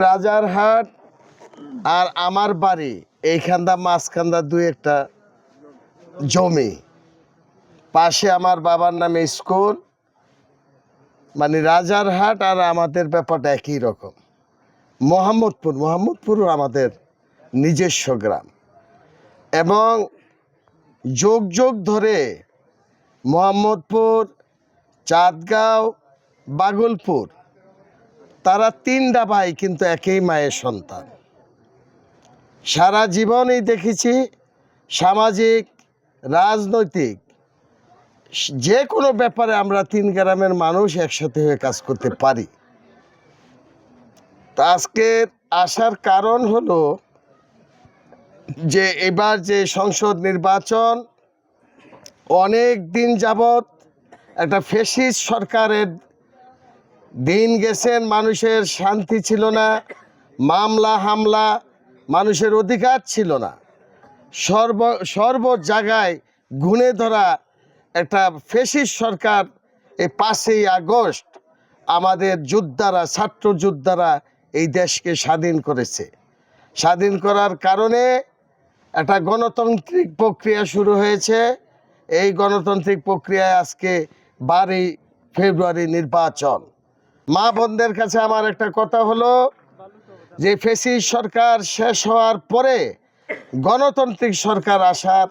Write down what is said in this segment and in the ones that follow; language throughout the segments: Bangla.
রাজারহাট আর আমার বাড়ি এইখানটা মাঝখানটা দুই একটা জমি। পাশে আমার বাবার নামে স্কুল মানে রাজারহাট আর আমাদের ব্যাপারটা একই রকম। মোহাম্মদপুর মোহাম্মদপুরও আমাদের নিজস্ব গ্রাম। এবং যোগ যোগ ধরে মোহাম্মদপুর, চাঁদগাঁও, বাগলপুর তারা তিনটা ভাই কিন্তু একই মায়ের সন্তান। সারা জীবনই দেখেছি সামাজিক, রাজনৈতিক, যে কোনো ব্যাপারে আমরা তিন গ্রামের মানুষ একসাথে হয়ে কাজ করতে পারি। তা আজকের আসার কারণ হলো যে এবার যে সংসদ নির্বাচন, অনেক দিন যাবৎ একটা ফেসিস সরকারের দিন গেছেন, মানুষের শান্তি ছিল না, মামলা, হামলা, মানুষের অধিকার ছিল না। সর্ব সর্ব জায়গায় গুণে ধরা একটা ফেসিস সরকার এই পাঁচই আগস্ট আমাদের যোদ্ধারা, ছাত্র যোদ্ধারা এই দেশকে স্বাধীন করেছে। স্বাধীন করার কারণে একটা গণতান্ত্রিক প্রক্রিয়া শুরু হয়েছে। এই গণতান্ত্রিক প্রক্রিয়ায় আজকে বারোই ফেব্রুয়ারি নির্বাচন। মা বোনদের কাছে আমার একটা কথা হলো যে ফেসি সরকার শেষ হওয়ার পরে গণতান্ত্রিক সরকার আসার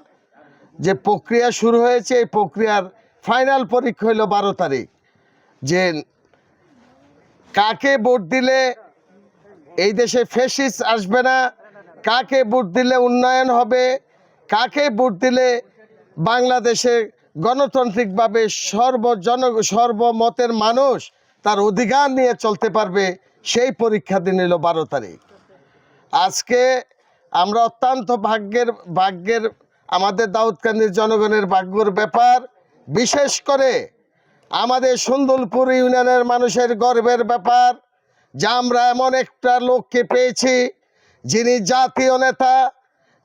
যে প্রক্রিয়া শুরু হয়েছে, এই প্রক্রিয়ার ফাইনাল পরীক্ষা হলো বারো তারিখ। যে কাকে ভোট দিলে এই দেশে ফেসিস আসবে না, কাকে ভোট দিলে উন্নয়ন হবে, কাকে ভোট দিলে বাংলাদেশে গণতান্ত্রিকভাবে সর্বজন, সর্বমতের মানুষ তার অধিকার নিয়ে চলতে পারবে, সেই পরীক্ষা দিন এলো বারো তারিখ। আজকে আমরা অত্যন্ত ভাগ্যের ভাগ্যের, আমাদের দাউদকান্দির জনগণের ভাগ্যর ব্যাপার। বিশেষ করে আমাদের সুন্দরপুর ইউনিয়নের মানুষের গর্বের ব্যাপার, যে আমরা এমন একটা লোককে পেয়েছি, যিনি জাতীয় নেতা,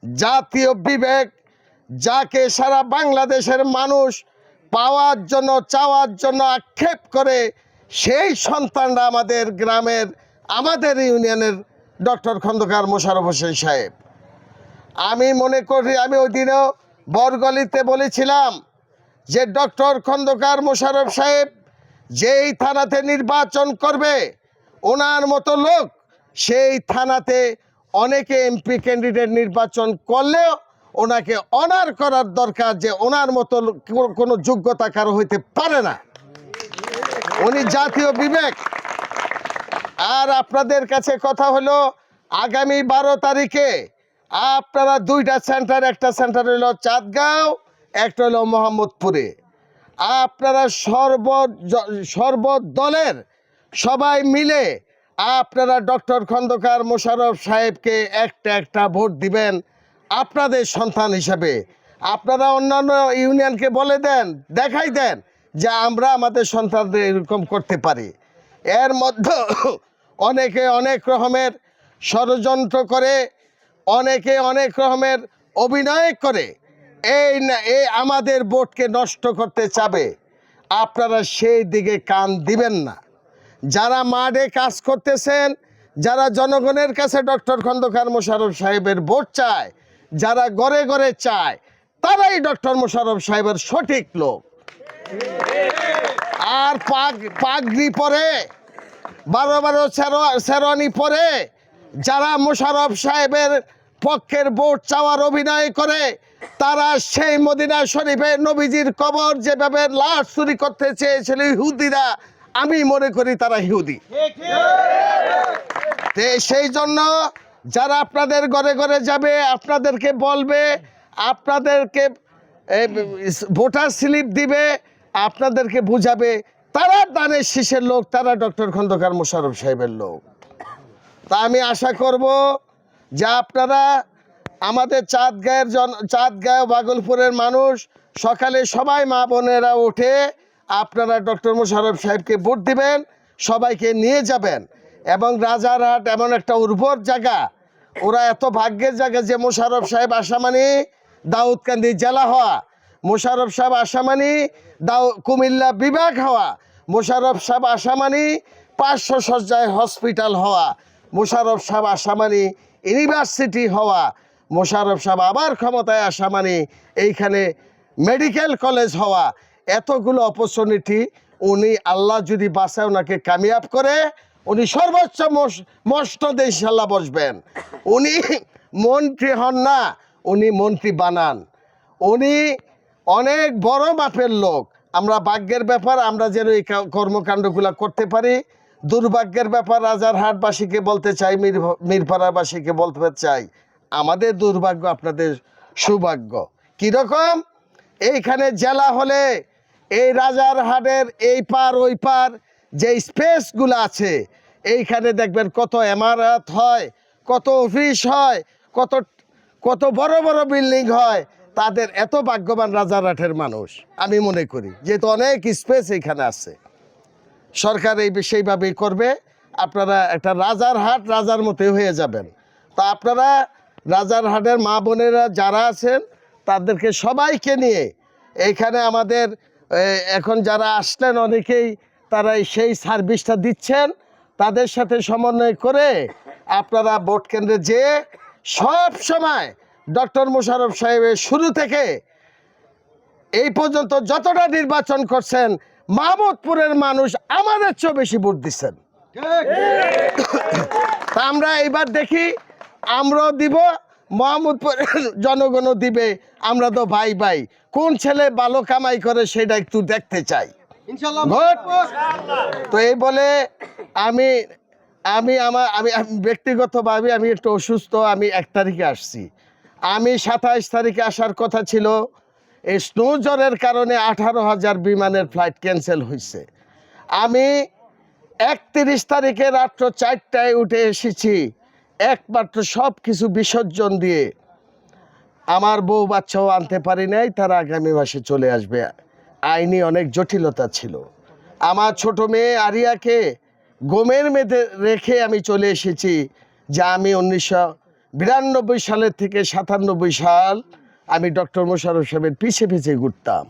জাতীয় বিবেক, যাকে সারা বাংলাদেশের মানুষ পাওয়ার জন্য, চাওয়ার জন্য আক্ষেপ করে সেই সন্তানরা আমাদের গ্রামের, আমাদের ইউনিয়নের ডক্টর খন্দকার মোশারফ হোসেন সাহেব। আমি মনে করি, আমি ওই দিনও বরগলিতে বলেছিলাম যে ডক্টর খন্দকার মোশারফ সাহেব যেই থানাতে নির্বাচন করবে, ওনার মতো লোক সেই থানাতে অনেকে এমপি ক্যান্ডিডেট নির্বাচন করলেও ওনাকে অনার করার দরকার যে ওনার মতো কোনো যোগ্যতা কারও হইতে পারে না। উনি জাতীয় বিবেক। আর আপনাদের কাছে কথা হলো আগামী বারো তারিখে। আপনারা দুইটা সেন্টার, একটা সেন্টার হলো চাঁদগাঁও, একটা হলো মোহাম্মদপুরে। আপনারা সর্ব সর্বদলের সবাই মিলে আপনারা ডক্টর খন্দকার মোশাররফ সাহেবকে একটা একটা ভোট দিবেন আপনাদের সন্তান হিসাবে। আপনারা অন্যান্য ইউনিয়নকে বলে দেন, দেখাই দেন। যে আমরা আমাদের সন্তানদের এরকম করতে পারি। এর মধ্যে অনেকে অনেক রকমের ষড়যন্ত্র করে, অনেকে অনেক রকমের অভিনয় করে। এই না এই আমাদের বোটকে নষ্ট করতে চাবে। আপনারা সেই দিকে কান দিবেন না। যারা মাঠে কাজ করতেছেন, যারা জনগণের কাছে ডক্টর খন্দকার মোশাররফ সাহেবের ভোট চায়, যারা ঘরে ঘরে চায়, তারাই ডক্টর মোশাররফ সাহেবের সঠিক লোক। আর পাগ, পাগড়ি পরে, বারো বারো সেরনি পরে, যারা মোশাররফ সাহেবের পক্ষের ভোট চাওয়ার অভিনয় করে, তারা সেই মদিনা শরীফে নবীজির কবর যেভাবে লাশ চুরি করতে চেয়েছিল ইহুদিরা, আমি মনে করি তারা ইহুদি। সেই জন্য যারা আপনাদের ঘরে ঘরে যাবে, আপনাদেরকে বলবে, আপনাদেরকে ভোটার স্লিপ দিবে, আপনাদেরকে বুঝাবে, তারা দানের শীষের লোক, তারা ডক্টর খন্দকার মোশারফ সাহেবের লোক। তা আমি আশা করব যে আপনারা আমাদের চাঁদ চাঁদগাঁয়ের জন, চাঁদগাঁও বাগলপুরের মানুষ, সকালে সবাই মা বোনেরা উঠে আপনারা ডক্টর মোশারফ সাহেবকে ভোট দিবেন, সবাইকে নিয়ে যাবেন। এবং রাজারহাট এমন একটা উর্বর জায়গা, ওরা এত ভাগ্যের জায়গা যে মোশারফ সাহেব আসামানি দাউদকান্দি জেলা হওয়া মোশারফ সাহেব আসামানি দাউ, কুমিল্লা বিভাগ হওয়া মোশারফ সাহেব আসামানি পাঁচশো সজ্জায় হসপিটাল হওয়া মোশারফ সাহেব আসা মানে ইউনিভার্সিটি হওয়া মোশারফ সাহেব আবার ক্ষমতায় আসা এইখানে মেডিকেল কলেজ হওয়া, এতগুলো অপরচুনিটি উনি আল্লাহ যদি বাসায় ওনাকে কামিয়াব করে, উনি সর্বোচ্চ মস- মসনদে ইনশাল্লাহ বসবেন। উনি মন্ত্রী হন না উনি মন্ত্রী বানান। উনি অনেক বড় মাপের লোক। আমরা ভাগ্যের ব্যাপার, আমরা যেন এই কর্মকাণ্ডগুলো করতে পারি। দুর্ভাগ্যের ব্যাপার রাজারহাটবাসীকে বলতে চাই, মির মিরপাড়াবাসীকে বলতে চাই। আমাদের দুর্ভাগ্য, আপনাদের সৌভাগ্য। কীরকম? এইখানে জেলা হলে এই রাজারহাটের এই পার, ওই পার যে স্পেসগুলো আছে, এইখানে দেখবেন কত এমারত হয়, কত অফিস হয়, কত কত বড় বড় বিল্ডিং হয়, তাদের এত ভাগ্যবান রাজারহাটের মানুষ, আমি মনে করি। যেহেতু অনেক স্পেস এখানে আছে। সরকার এই সেইভাবেই করবে, আপনারা একটা রাজার হাট রাজার মতোই হয়ে যাবেন। তা আপনারা রাজার হাটের মা বোনেরা যারা আছেন, তাদেরকে সবাইকে নিয়ে এইখানে আমাদের এখন যারা আসলেন অনেকেই তারা সেই সার্ভিসটা দিচ্ছেন। তাদের সাথে সমন্বয় করে আপনারা ভোট কেন্দ্রে যেয়ে সব সময় ডক্টর মোশাররফ সাহেবের শুরু থেকে এই পর্যন্ত যতটা নির্বাচন করছেন মাহমুদপুরের মানুষ আমাদের চেয়েও বেশি ভোট দিচ্ছেন। তা আমরা এবার দেখি আমরাও দিব মোহাম্মদপুরের জনগণও দিবে আমরা তো ভাই ভাই। কোন ছেলে ভালো কামাই করে সেটা একটু দেখতে চাই। তো এই বলে আমি আমি আমার, আমি ব্যক্তিগতভাবে আমি একটু অসুস্থ, আমি এক তারিখে আসছি। আমি সাতাইশ তারিখে আসার কথা ছিল, এই স্নো জ্বরের কারণে আঠারো হাজার বিমানের ফ্লাইট ক্যান্সেল হয়েছে আমি একত্রিশ তারিখে রাত্র চারটায় উঠে এসেছি, একমাত্র সব কিছু বিসর্জন দিয়ে। আমার বউ বাচ্চাও আনতে পারি নাই, তারা আগামী মাসে চলে আসবে। আইনি অনেক জটিলতা ছিল। আমার ছোট মেয়ে আরিয়াকে গোমের মেধে রেখে আমি চলে এসেছি, যা আমি উনিশশো বিরানব্বই সালের থেকে সাতানব্বই সাল আমি ডক্টর মোশারফ সাহেবের পিছে পিছে ঘুরতাম।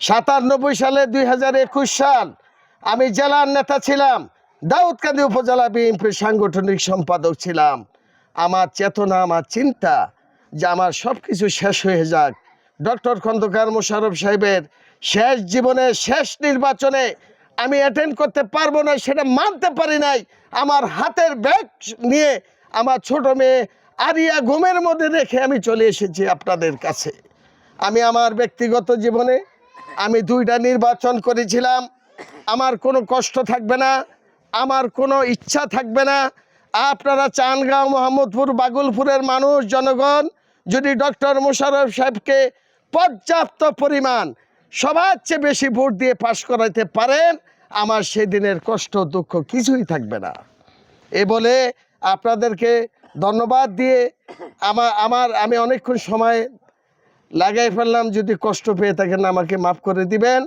সাতানব্বই সালে দুই হাজার একুশ সাল আমি জেলার নেতা ছিলাম, দাউদকান্দি উপজেলা বিএনপির সাংগঠনিক সম্পাদক ছিলাম। আমার চেতনা, আমার চিন্তা, যে আমার সব কিছু শেষ হয়ে যাক। ডক্টর খন্দকার মোশারফ সাহেবের শেষ জীবনে শেষ নির্বাচনে আমি অ্যাটেন্ড করতে পারব না, সেটা মানতে পারি নাই। আমার হাতের ব্যাগ নিয়ে আমার ছোট মেয়ে আরিয়া ঘুমের মধ্যে রেখে আমি চলে এসেছি আপনাদের কাছে। আমি আমার ব্যক্তিগত জীবনে আমি দুইটা নির্বাচন করেছিলাম। আমার কোনো কষ্ট থাকবে না, আমার কোনো ইচ্ছা থাকবে না। আপনারা চানগাঁও, মোহাম্মদপুর, বাগুলপুরের মানুষ, জনগণ, যদি ডক্টর মোশাররফ সাহেবকে পর্যাপ্ত পরিমাণ সবার চেয়ে বেশি ভোট দিয়ে পাশ করাইতে পারেন, আমার সেদিনের কষ্ট, দুঃখ কিছুই থাকবে না। এ বলে আপনাদেরকে ধন্যবাদ দিয়ে আমার আমার, আমি অনেকক্ষণ সময় লাগাই ফেললাম, যদি কষ্ট পেয়ে থাকেন আমাকে মাফ করে দিবেন।